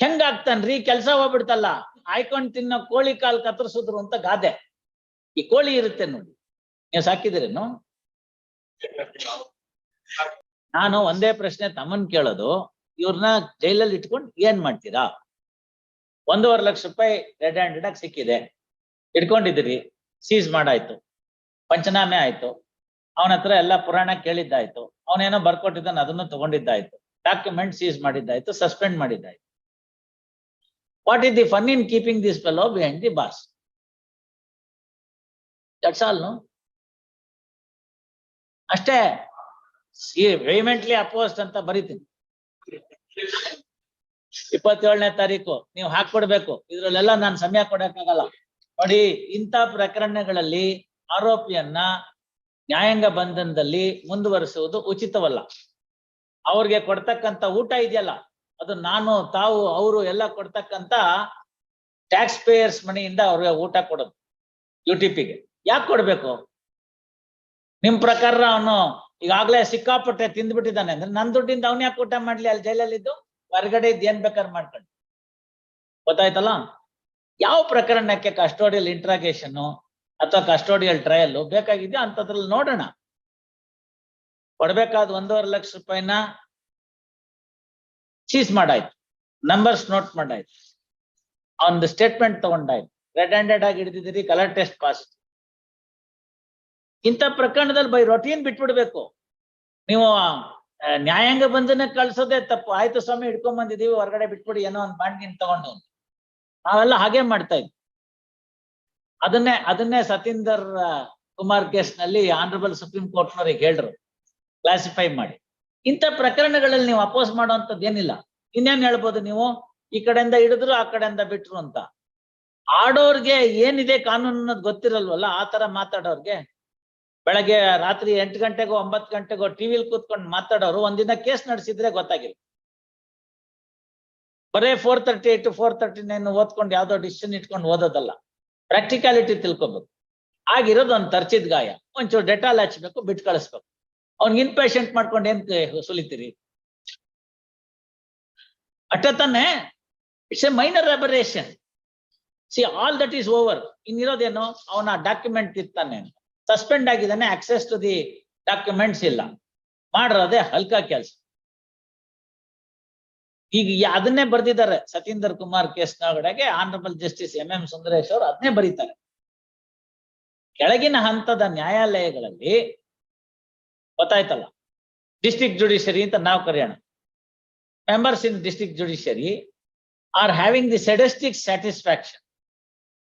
ಹೆಂಗಾಗ್ತಾನ್ರಿ? ಕೆಲ್ಸ ಹೋಗ್ಬಿಡ್ತಲ್ಲ. ಆಯ್ಕೊಂಡ್ ತಿನ್ನೋ ಕೋಳಿ ಕಾಲ್ ಕತ್ತರಿಸಿದ್ರು ಅಂತ ಗಾದೆ. ಈ ಕೋಳಿ ಇರುತ್ತೆ ನೋಡಿ. ನೀವು ಸಾಕಿದಿರೇನು ನಾನು ಒಂದೇ ಪ್ರಶ್ನೆ ತಮ್ಮನ್ ಕೇಳೋದು. ಇವ್ರನ್ನ ಜೈಲಲ್ಲಿ ಇಟ್ಕೊಂಡು ಏನ್ ಮಾಡ್ತೀರಾ? ಒಂದೂವರೆ ಲಕ್ಷ ರೂಪಾಯಿ ರೆಡ್ ಹ್ಯಾಂಡೆಡ್ ಆಗಿ ಸಿಕ್ಕಿದೆ. ಇಟ್ಕೊಂಡಿದ್ರಿ ಸೀಸ್ ಮಾಡಾಯ್ತು. ಪಂಚನಾಮೆ ಆಯ್ತು. ಅವನ ಹತ್ರ ಎಲ್ಲ ಪುರಾಣ ಕೇಳಿದ್ದಾಯ್ತು. ಅವನೇನೋ ಬರ್ಕೊಟ್ಟಿದ್ದಾನೆ, ಅದನ್ನು ತಗೊಂಡಿದ್ದಾಯ್ತು. ಡಾಕ್ಯುಮೆಂಟ್ ಸೀಸ್ ಮಾಡಿದ್ದಾಯ್ತು, ಸಸ್ಪೆಂಡ್ ಮಾಡಿದ್ದಾಯ್ತು. What is the fun in keeping this fellow behind the bars that's all no ಅಷ್ಟೇ. ವೆಹಿಮೆಂಟ್ಲಿ ಅಪೋಸ್ಟ್ ಅಂತ ಬರೀತೀನಿ. ಇಪ್ಪತ್ತೇಳನೇ ತಾರೀಕು, ನೀವು ಹಾಕೊಡ್ಬೇಕು ಇದ್ರಲ್ಲೆಲ್ಲ ನಾನು ಸಮಯ ಕೊಡಕ್ಕಾಗಲ್ಲ. ನೋಡಿ, ಇಂಥ ಪ್ರಕರಣಗಳಲ್ಲಿ ಆರೋಪಿಯನ್ನ ನ್ಯಾಯಾಂಗ ಬಂಧನದಲ್ಲಿ ಮುಂದುವರಿಸುವುದು ಉಚಿತವಲ್ಲ. ಅವ್ರಿಗೆ ಕೊಡ್ತಕ್ಕಂತ ಊಟ ಇದೆಯಲ್ಲ ಅದು ನಾನು, ತಾವು, ಅವರು ಎಲ್ಲ ಕೊಡ್ತಕ್ಕಂತ ಟ್ಯಾಕ್ಸ್ ಪೇಯರ್ಸ್ ಮನಿಯಿಂದ ಅವ್ರಿಗೆ ಊಟ ಕೊಡೋದು ಯು ಟಿ ಪಿಗೆ ಯಾಕೆ ಕೊಡ್ಬೇಕು? ನಿಮ್ ಪ್ರಕಾರ ಅವನು ಈಗಾಗ್ಲೇ ಸಿಕ್ಕಾಪಟ್ಟೆ ತಿಂದ್ಬಿಟ್ಟಿದ್ದಾನೆ ಅಂದ್ರೆ ನನ್ ದುಡ್ಡಿಂದ ಅವ್ನ ಯಾಕೆ ಊಟ ಮಾಡ್ಲಿ? ಅಲ್ಲಿ ಜೈಲಲ್ಲಿದ್ದು? ಹೊರಗಡೆ ಇದ್ದು ಏನ್ ಬೇಕಾದ್ರೆ ಮಾಡ್ಕೊಂಡು ಗೊತ್ತಾಯ್ತಲ್ಲ? ಯಾವ ಪ್ರಕರಣಕ್ಕೆ ಕಸ್ಟೋಡಿಯಲ್ ಇಂಟ್ರಾಗೇಷನ್ ಅಥವಾ ಕಸ್ಟೋಡಿಯಲ್ ಟ್ರಯಲ್ ಬೇಕಾಗಿದೆಯೋ ಅಂತದ್ರಲ್ಲಿ ನೋಡೋಣ. ಕೊಡ್ಬೇಕಾದ ಒಂದೂವರೆ ಲಕ್ಷ ರೂಪಾಯಿನ ಸೀಸ್ ಮಾಡಾಯ್ತು ನಂಬರ್ಸ್ ನೋಟ್ ಮಾಡಾಯ್ತು ಅವನದು ಸ್ಟೇಟ್ಮೆಂಟ್ ತಗೊಂಡಾಯ್ತು ರೆಡ್ ಹ್ಯಾಂಡೆಡ್ ಆಗಿ ಹಿಡಿದಿದ್ದೀರಿ ಕಲರ್ ಟೆಸ್ಟ್ ಪಾಸ್ ಇಂಥ ಪ್ರಕರಣದಲ್ಲಿ ಬೈ ರೊಟೀನ್ ಬಿಟ್ಬಿಡ್ಬೇಕು. ನೀವು ನ್ಯಾಯಾಂಗ ಬಂಧನ ಕಳ್ಸೋದೇ ತಪ್ಪು. ಆಯ್ತು ಸ್ವಾಮಿ, ಹಿಡ್ಕೊಂಡ್ ಬಂದಿದೀವಿ ಹೊರಗಡೆ ಬಿಟ್ಬಿಡಿ, ಏನೋ ಒಂದು ಬಾಂಡ್ಗಿನ್ ತಗೊಂಡು. ನಾವೆಲ್ಲ ಹಾಗೆ ಮಾಡ್ತಾ ಇದ್ವಿ. ಅದನ್ನೇ ಅದನ್ನೇ ಸತೀಂದರ್ ಕುಮಾರ್ ಕೇಸ್ನಲ್ಲಿ ಆನರಬಲ್ ಸುಪ್ರೀಂ ಕೋರ್ಟ್ ನವರಿಗೆ ಹೇಳ್ರು. ಕ್ಲಾಸಿಫೈ ಮಾಡಿ. ಇಂಥ ಪ್ರಕರಣಗಳಲ್ಲಿ ನೀವು ಅಪೋಸ್ ಮಾಡುವಂಥದ್ದು ಏನಿಲ್ಲ. ಇನ್ನೇನ್ ಹೇಳ್ಬೋದು ನೀವು? ಈ ಕಡೆಯಿಂದ ಹಿಡಿದ್ರು ಆ ಕಡೆಯಿಂದ ಬಿಟ್ರು ಅಂತ. ಆಡೋರ್ಗೆ ಏನಿದೆ ಕಾನೂನು ಅನ್ನೋದು ಗೊತ್ತಿರಲ್ವಲ್ಲ? ಆ ತರ ಮಾತಾಡೋರ್ಗೆ? ಬೆಳಗ್ಗೆ ರಾತ್ರಿ ಎಂಟು ಗಂಟೆಗೋ ಒಂಬತ್ತು ಗಂಟೆಗೋ ಟಿವಿಲ್ ಕೂತ್ಕೊಂಡು ಮಾತಾಡೋರು ಒಂದಿನ ಕೇಸ್ ನಡೆಸಿದ್ರೆ ಗೊತ್ತಾಗಿಲ್ಲ. ಬರೇ four thirty eight four thirty nine ಓದ್ಕೊಂಡು ಯಾವ್ದೋ ಡಿಸಿಷನ್ ಇಟ್ಕೊಂಡು ಓದೋದಲ್ಲ. ಪ್ರಾಕ್ಟಿಕಾಲಿಟಿ ತಿಳ್ಕೊಬೇಕು. ಆಗಿರೋದು ಒಂದ್ ತರ್ಚಿದ್ ಗಾಯ. ಒಂಚೂರು ಡೆಟಾಲ್ ಹಚ್ಬೇಕು ಬಿಟ್ ಕಳಿಸ್ಬೇಕು. ಅವ್ನಿಗೆ ಇನ್ಪೇಷಂಟ್ ಮಾಡ್ಕೊಂಡು ಏನ್ ಸುಲಿತೀರಿ. ಅಟ್ಟ ತಾನೆ it's a minor aberration see all that is over ಇನ್ನಿರೋದೇನು? ಅವನ ಡಾಕ್ಯುಮೆಂಟ್ ಇರ್ತಾನೆ. ಸಸ್ಪೆಂಡ್ ಆಗಿದ್ದಾನೆ ಆಕ್ಸೆಸ್ ಟು ದಿ ಡಾಕ್ಯುಮೆಂಟ್ಸ್ ಇಲ್ಲ. ಮಾಡ್ರದೇ ಹಲ್ಕ ಕೆಲಸ. ಈಗ ಅದನ್ನೇ ಬರ್ದಿದ್ದಾರೆ. ಸತೀಂದರ್ ಕುಮಾರ್ ಕೇಸ್ ಒಳಗೆ honourable justice M M Sundaresh ಅವರು ಅದನ್ನೇ ಬರೀತಾರೆ. ಕೆಳಗಿನ ಹಂತದ ನ್ಯಾಯಾಲಯಗಳಲ್ಲಿ ಗೊತ್ತಾಯ್ತಲ್ಲ ಡಿಸ್ಟ್ರಿಕ್ಟ್ ಜುಡಿಷರಿ ಅಂತ ನಾವು ಕರೆಯೋಣ members in district judiciary are having the sadistic satisfaction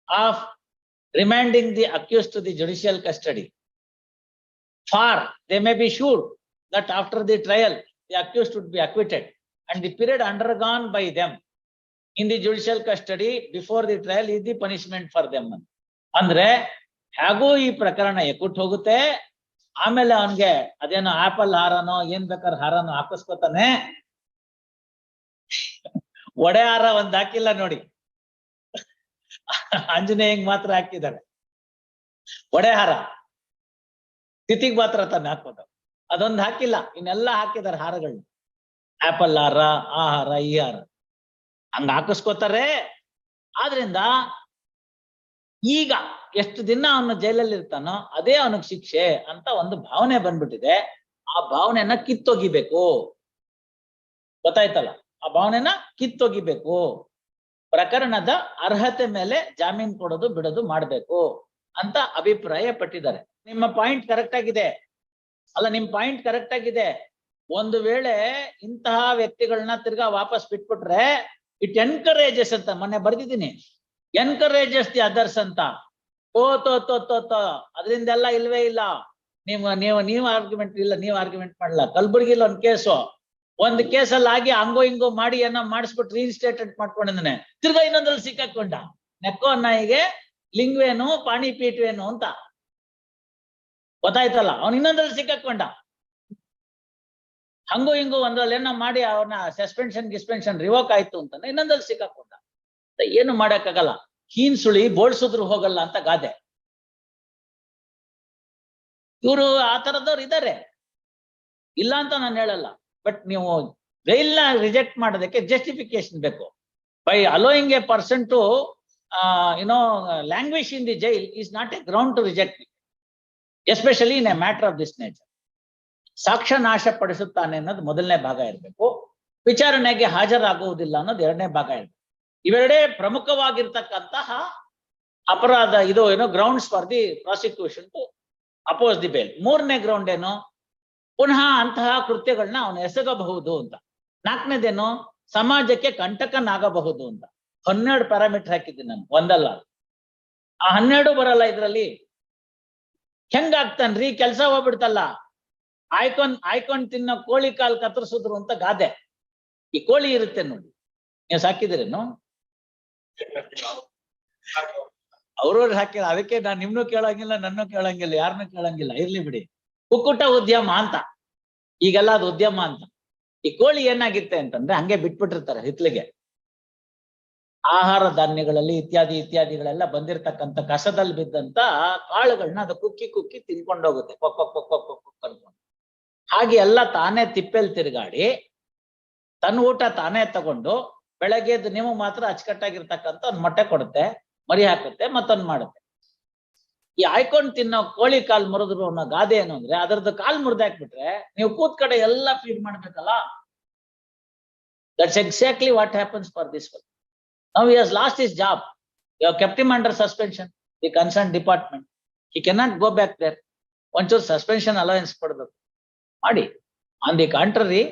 of remanding the accused to the judicial custody for they may be sure that after the trial the accused would be acquitted and the period undergone by them in the judicial custody before the trial is the punishment for them. ಅಂದ್ರೆ, ಹೇಗೂ ಈ ಪ್ರಕರಣ ಎಕ್ಕುಟ್ ಹೋಗುತ್ತೆ ಆಮೇಲೆ ಅವನ್ಗೆ ಅದೇನೋ apple ಹಾರನೋ ಏನ್ ಬೇಕಾದ್ರೆ ಹಾರನೋ ಹಾಕಿಸ್ಕೊತಾನೆ. ಒಡೆ ಹಾರ ಒಂದ್ ಹಾಕಿಲ್ಲ ನೋಡಿ. ಆಂಜನೇಯಂಗ್ ಮಾತ್ರ ಹಾಕಿದ್ದಾರೆ ಒಡೆ ಹಾರ. ತಿಥಿಗ್ ಮಾತ್ರ ತಾನೆ ಹಾಕೋದು ಅದೊಂದ್ ಹಾಕಿಲ್ಲ. ಇನ್ನೆಲ್ಲ ಹಾಕಿದ್ದಾರೆ ಹಾರಗಳು ಆಪಲ್ ಹಾರ, ಆ ಹಾರ, ಈ ಹಾರ. ಹಂಗ ಹಾಕಿಸ್ಕೋತಾರೆ. ಆದ್ರಿಂದ ಈಗ ಎಷ್ಟು ದಿನ ಅವನು ಜೈಲಲ್ಲಿ ಇರ್ತಾನೋ ಅದೇ ಅವನಿಗೆ ಶಿಕ್ಷೆ ಅಂತ ಒಂದು ಭಾವನೆ ಬಂದ್ಬಿಟ್ಟಿದೆ. ಆ ಭಾವನೆಯನ್ನ ಕಿತ್ತೊಗಿಬೇಕು. ಗೊತ್ತಾಯ್ತಲ್ಲ? ಆ ಭಾವನೆನ ಕಿತ್ತೊಗಿಬೇಕು. ಪ್ರಕರಣದ ಅರ್ಹತೆ ಮೇಲೆ ಜಾಮೀನ್ ಕೊಡೋದು, ಬಿಡೋದು ಮಾಡ್ಬೇಕು ಅಂತ ಅಭಿಪ್ರಾಯ ಪಟ್ಟಿದ್ದಾರೆ ನಿಮ್ಮ ಪಾಯಿಂಟ್ ಕರೆಕ್ಟ್ ಆಗಿದೆ. ಅಲ್ಲ, ನಿಮ್ ಪಾಯಿಂಟ್ ಕರೆಕ್ಟ್ ಆಗಿದೆ. ಒಂದು ವೇಳೆ ಇಂತಹ ವ್ಯಕ್ತಿಗಳನ್ನ ತಿರ್ಗಾ ವಾಪಸ್ ಬಿಟ್ಬಿಟ್ರೆ ಇಟ್ ಎನ್ಕರೇಜಸ್ ಅಂತ ಮೊನ್ನೆ ಬರ್ದಿದ್ದೀನಿ. ಎನ್ಕರೇಜಸ್ ದಿ ಅದರ್ಸ್ ಅಂತ. ಓ, ತೋ ತೋ ತೋ ತೋ. ಅದರಿಂದೆಲ್ಲ ಇಲ್ವೇ ಇಲ್ಲ. ನೀವು ನೀವು ನೀವು ಆರ್ಗ್ಯುಮೆಂಟ್ ಇಲ್ಲ, ನೀವು ಆರ್ಗ್ಯುಮೆಂಟ್ ಮಾಡಲ್ಲ ಇಲ್ಲ ಒಂದ್ ಕೇಸು. ಒಂದ್ ಕೇಸಲ್ಲಿ ಆಗಿ ಹಂಗೋ ಹಿಂಗೋ ಮಾಡಿ ಏನೋ ಮಾಡಿಸ್ಬಿಟ್ಟು ರೀಇನ್ಸ್ಟೇಟೆಡ್ ಮಾಡ್ಕೊಂಡಿದ್ದಾನೆ. ತಿರ್ಗಾ ಇನ್ನೊಂದ್ರಲ್ಲಿ ಸಿಕ್ಕಾಕೊಂಡ. ನೆಕ್ಕೋ ನಾಯಿಗೆ ಲಿಂಗ್ವೇನು, ಪಾಣಿಪೀಠವೇನು ಅಂತ. ಗೊತ್ತಾಯ್ತಲ್ಲ? ಅವ್ನು ಇನ್ನೊಂದ್ರಲ್ಲಿ ಸಿಕ್ಕಾಕೊಂಡ. ಹಂಗೋ ಹಿಂಗೋ ಒಂದ್ರಲ್ಲಿ ಏನೋ ಮಾಡಿ ಅವನ ಸಸ್ಪೆನ್ಷನ್ ಗಿಸ್ಪೆನ್ಷನ್ ರಿವೋಕ್ ಆಯ್ತು ಅಂತ ಇನ್ನೊಂದ್ರಲ್ಲಿ ಸಿಕ್ಕಾಕೊಂಡ. ಏನು ಮಾಡಕ್ಕಾಗಲ್ಲ. ಹೀನ್ ಸುಳಿ ಬೋಳ್ಸಿದ್ರು ಹೋಗಲ್ಲ ಅಂತ ಗಾದೆ. ಇವರು ಆ ತರದವ್ರು ಇದ್ದಾರೆ ಇಲ್ಲ ಅಂತ ನಾನು ಹೇಳಲ್ಲ. ಬಟ್ ನೀವು ರೈಲ್ನ ರಿಜೆಕ್ಟ್ ಮಾಡೋದಕ್ಕೆ ಜಸ್ಟಿಫಿಕೇಶನ್ ಬೇಕು. By allowing a person to you know language in the jail is not a ground to reject especially in a matter of this nature. ಸಾಕ್ಷ್ಯ ನಾಶ ಪಡಿಸುತ್ತಾನೆ ಅನ್ನೋದು ಮೊದಲನೇ ಭಾಗ ಇರಬೇಕು. ವಿಚಾರಣೆಗೆ ಹಾಜರಾಗುವುದಿಲ್ಲ ಅನ್ನೋದು ಎರಡನೇ ಭಾಗ ಇರಬೇಕು. ಇವೆರಡೇ ಪ್ರಮುಖವಾಗಿರ್ತಕ್ಕಂತಹ ಅಪರಾಧ, ಇದು ಏನೋ grounds for the prosecution to oppose the bail ಮೂರನೇ ಗ್ರೌಂಡ್ ಏನು? ಪುನಃ ಅಂತಹ ಕೃತ್ಯಗಳನ್ನ ಅವನು ಎಸಗಬಹುದು ಅಂತ. ನಾಲ್ಕನೇದೇನು? ಸಮಾಜಕ್ಕೆ ಕಂಟಕನಾಗಬಹುದು ಅಂತ. ಹನ್ನೆರಡು ಪ್ಯಾರಾಮೀಟರ್ ಹಾಕಿದ್ದೀನಿ ನಾನು, ಒಂದಲ್ಲ. ಆ ಹನ್ನೆರಡು ಬರಲ್ಲ ಇದ್ರಲ್ಲಿ. ಹೆಂಗಾಗ್ತಾನ್ರಿ? ಕೆಲಸ ಹೋಗ್ಬಿಡ್ತಲ್ಲ. ಆಯ್ಕೊಂಡ್ ಆಯ್ಕೊಂಡ್ ತಿನ್ನೋ ಕೋಳಿ ಕಾಲ್ ಕತ್ತರಿಸಿದ್ರು ಅಂತ ಗಾದೆ. ಈ ಕೋಳಿ ಇರುತ್ತೆ ನೋಡಿ. ನೀವು ಸಾಕಿದಿರೇನು ಅವ್ರವ್ರು ಹಾಕಿಲ್ಲ. ಅದಕ್ಕೆ ನಾನು ನಿಮ್ನು ಕೇಳಂಗಿಲ್ಲ, ನನ್ನೂ ಕೇಳಂಗಿಲ್ಲ ಯಾರನ್ನೂ ಕೇಳಂಗಿಲ್ಲ. ಇರ್ಲಿ ಬಿಡಿ. ಕುಕ್ಕುಟ ಉದ್ಯಮ ಅಂತ. ಈಗೆಲ್ಲ ಅದು ಉದ್ಯಮ ಅಂತ. ಈ ಕೋಳಿ ಏನಾಗಿತ್ತೆ ಅಂತಂದ್ರೆ ಹಂಗೆ ಬಿಟ್ಬಿಟ್ಟಿರ್ತಾರೆ ಹಿತ್ಲಿಗೆ. ಆಹಾರ ಧಾನ್ಯಗಳಲ್ಲಿ ಇತ್ಯಾದಿ ಇತ್ಯಾದಿಗಳೆಲ್ಲ ಬಂದಿರತಕ್ಕಂತ ಕಸದಲ್ಲಿ ಬಿದ್ದಂತ ಕಾಳುಗಳನ್ನ ಅದು ಕುಕ್ಕಿ ಕುಕ್ಕಿ ತಿನ್ಕೊಂಡೋಗುತ್ತೆ. ಹೋಗುತ್ತೆ ಕೊಕ್ ಕೊಕ್ ಕೊಕ್ ಕೊಕ್ ಕೊಕ್ ಅನ್ಕೊಂಡು. ಹಾಗೆ ಎಲ್ಲ ತಾನೇ ತಿಪ್ಪೆಲ್ ತಿರುಗಾಡಿ ತನ್ನ ಊಟ ತಾನೇ ತಗೊಂಡು ಬೆಳಗ್ಗೆ ಎದ್ದು ನೀವು ಮಾತ್ರ ಅಚ್ಚುಕಟ್ಟಾಗಿರ್ತಕ್ಕಂಥ ಒಂದು ಮೊಟ್ಟೆ ಕೊಡುತ್ತೆ, ಮರಿ ಹಾಕುತ್ತೆ ಮತ್ತೊಂದು ಮಾಡುತ್ತೆ. ಈ ಆಯ್ಕೊಂಡ್ ತಿನ್ನೋ ಕೋಳಿ ಕಾಲ್ ಮುರಿದ್ರು ಅನ್ನೋ ಗಾದೆ ಏನು ಅಂದ್ರೆ ಅದರದ್ದು ಕಾಲ್ ಮುರಿದಾಕ್ಬಿಟ್ರೆ ನೀವು ಕೂತ್ ಕಡೆ ಎಲ್ಲ ಫೀಡ್ ಮಾಡ್ಬೇಕಲ್ಲ? That's exactly what happens for this work now has lost his job you kept under suspension the concern department he cannot go back there ಒಂಚೂರು ಸಸ್ಪೆನ್ಷನ್ ಅಲವೆನ್ಸ್ ಕೊಡ್ಬೇಕು. ಮಾಡಿ. On the contrary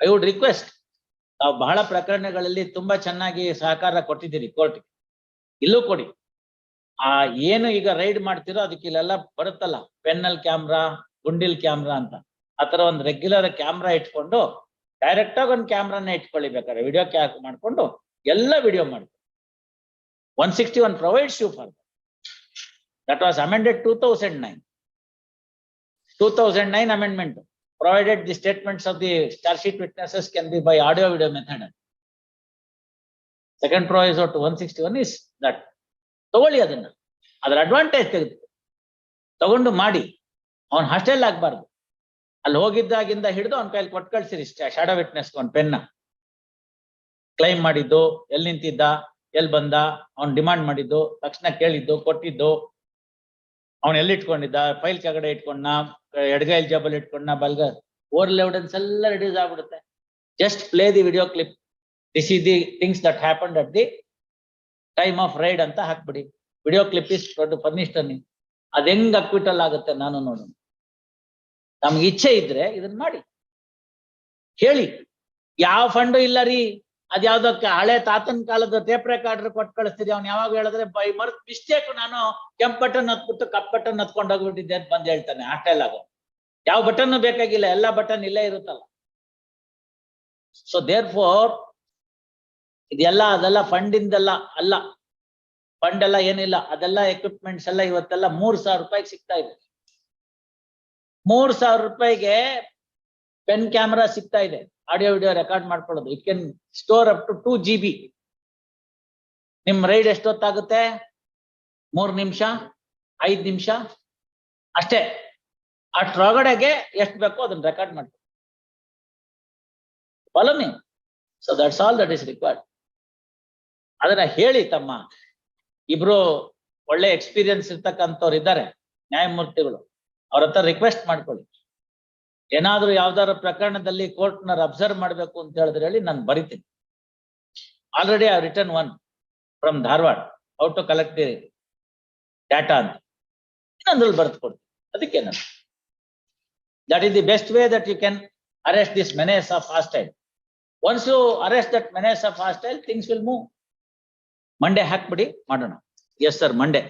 I would request ತಾವು ಬಹಳ ಪ್ರಕರಣಗಳಲ್ಲಿ ತುಂಬಾ ಚೆನ್ನಾಗಿ ಸಹಕಾರ ಕೊಟ್ಟಿದ್ದೀರಿ ಕೋರ್ಟ್ ಇಲ್ಲೂ ಕೊಡಿ. ಆ ಏನು ಈಗ ರೈಡ್ ಮಾಡ್ತಿರೋ ಅದಕ್ಕೆ ಇಲ್ಲೆಲ್ಲ ಬರುತ್ತಲ್ಲ. ಪೆನ್ನಲ್ ಕ್ಯಾಮ್ರಾ, ಗುಂಡಿಲ್ ಕ್ಯಾಮ್ರಾ ಅಂತ. ಆತರ ಒಂದು ರೆಗ್ಯುಲರ್ ಕ್ಯಾಮ್ರಾ ಇಟ್ಕೊಂಡು ಡೈರೆಕ್ಟ್ ಆಗಿ ಒಂದು ಕ್ಯಾಮ್ರಾನ ಇಟ್ಕೊಳ್ಳಿ ಬೇಕಾದ್ರೆ ವಿಡಿಯೋ ಕ್ಯಾಕ್ ಮಾಡ್ಕೊಂಡು ಎಲ್ಲ ವಿಡಿಯೋ ಮಾಡಿ. One sixty one provides you for that was amended two thousand nine two thousand nine amendment provided the statements of the charge sheet witnesses can be by audio video method. Second to one sixty one is that. ತಗೊಳ್ಳಿ ಅದನ್ನ. ಅದ್ರ advantage ತೆಗೆದು. ತಗೊಂಡು ಮಾಡಿ. ಅವನ್ hostel ಆಗ್ಬಾರ್ದು. ಅಲ್ಲಿ ಹೋಗಿದ್ದಾಗಿಂದ ಹಿಡಿದು ಅವ್ನ ಕೈಲಿ ಕೊಟ್ಟು ಕಳ್ಸಿರಿ ಶಾಡೋ ವಿಟ್ನೆಸ್ ಒಂದ್ ಪೆನ್ನ ಕ್ಲೈಮ್ ಮಾಡಿದ್ದು, ಎಲ್ಲಿ ನಿಂತಿದ್ದ, ಎಲ್ಲಿ ಬಂದ, ಅವ್ನ್ ಡಿಮಾಂಡ್ ಮಾಡಿದ್ದು, ತಕ್ಷಣ ಕೇಳಿದ್ದು, ಕೊಟ್ಟಿದ್ದು. ಅವನ್ ಎಲ್ಲಿ ಇಟ್ಕೊಂಡಿದ್ದ? ಫೈಲ್ ಕೆಳಗಡೆ ಇಟ್ಕೊಂಡ ಎಡಗೈಲ್ ಜಬಲ್ ಇಟ್ಕೊಂಡ ಬಲ್ಗ. ಓರಲ್ ಎವಿಡೆನ್ಸ್ ಎಲ್ಲ ರಿಡ್ಯೂಸ್ ಆಗ್ಬಿಡುತ್ತೆ. Just play the video clip this is the things that happen at the time of raid ಅಂತ ಹಾಕ್ಬಿಡಿ. ವಿಡಿಯೋ ಕ್ಲಿಪ್ ಇಸ್ ಅನ್ನಿ ಅದ್ ಹೆಂಗ್ ಅಕ್ವಿಟಲ್ ಆಗುತ್ತೆ ನಾನು ನೋಡು ನಮ್ಗೆ ಇಚ್ಛೆ ಇದ್ರೆ ಇದನ್ನ ಮಾಡಿ. ಹೇಳಿ. ಯಾವ ಫಂಡು ಇಲ್ಲ ರೀ? ಅದ್ಯಾವ್ದಕ್ಕೆ ಹಳೆ ತಾತನ ಕಾಲದ ಟೇಪ್ ರೆಕಾರ್ಡರ್ ಕೊಟ್ಟು ಕಳಿಸ್ತೀರಿ, ಅವ್ನು ಯಾವಾಗ ಹೇಳಿದ್ರೆ, ಬೈ ಮರ್ತ್ ಮಿಸ್ಟೇಕ್ ನಾನು ಕೆಂಪ್ ಬಟನ್ ಹತ್ಬಿಟ್ಟು ಕಪ್ ಬಟನ್ ಹತ್ಕೊಂಡು ಹೋಗ್ಬಿಟ್ಟಿದ್ದೆ ಅಂತ ಬಂದ್ ಹೇಳ್ತಾನೆ ಹಾಸ್ಟೆಲ್ ಆಗೋ ಯಾವ ಬಟನ್ ಬೇಕಾಗಿಲ್ಲ, ಎಲ್ಲಾ ಬಟನ್ ಇಲ್ಲೇ ಇರುತ್ತಲ್ಲ. ಸೊ ದೇರ್ ಫೋರ್ ಇದೆಲ್ಲ, ಅದೆಲ್ಲ ಫಂಡಿಂದೆಲ್ಲ ಅಲ್ಲ. ಫಂಡ್ ಎಲ್ಲ ಏನಿಲ್ಲ, ಅದೆಲ್ಲ ಎಕ್ವಿಪ್ಮೆಂಟ್ಸ್ ಎಲ್ಲ ಇವತ್ತೆಲ್ಲ ಮೂರ್ ಸಾವಿರ ರೂಪಾಯಿಗೆ ಸಿಗ್ತಾ ಇದೆ. ಮೂರ್ ಸಾವಿರ ರೂಪಾಯಿಗೆ ಪೆನ್ ಕ್ಯಾಮ್ರಾ ಸಿಗ್ತಾ ಇದೆ. ಆಡಿಯೋ, ವಿಡಿಯೋ ರೆಕಾರ್ಡ್ ಮಾಡ್ಕೊಳ್ಳೋದು. It can store up to two G B ನಿಮ್ ರೈಡ್ ಎಷ್ಟೊತ್ತಾಗುತ್ತೆ? ಮೂರ್ ನಿಮಿಷ? ಐದ್ ನಿಮಿಷ? ಅಷ್ಟೇ. ಅಷ್ಟ್ರೊಳಗಡೆಗೆ ಎಷ್ಟು ಬೇಕೋ ಅದನ್ನ ರೆಕಾರ್ಡ್ ಮಾಡ್ತೀವಿ follow me so that's all that is required ಅದನ್ನ ಹೇಳಿ ತಮ್ಮ ಇಬ್ರು ಒಳ್ಳೆ ಎಕ್ಸ್ಪೀರಿಯನ್ಸ್ ಇರ್ತಕ್ಕಂಥವ್ರು ಇದ್ದಾರೆ. ನ್ಯಾಯಮೂರ್ತಿಗಳು. ಅವ್ರ ಹತ್ರ ರಿಕ್ವೆಸ್ಟ್ ಮಾಡ್ಕೊಳ್ಳಿ. ಏನಾದ್ರೂ ಯಾವ್ದಾರ ಪ್ರಕರಣದಲ್ಲಿ ಕೋರ್ಟ್ ಅಬ್ಸರ್ವ್ ಮಾಡ್ಬೇಕು ಅಂತ ಹೇಳಿದ್ರೆ ಹೇಳಿ ನಾನು ಬರಿತೀನಿ. Already I return one from Dharwad how to collect the data ಅಂತ. ಇನ್ನೊಂದ್ರಲ್ಲಿ ಬರ್ದು ಕೊಡ್ತೀನಿ ಅದಕ್ಕೆ ನಾನು. That is the best way that you can arrest this menace of hostile once you arrest that menace of hostile things will move Monday ಹಾಕ್ಬಿಡಿ, ಮಾಡೋಣ. Yes sir Monday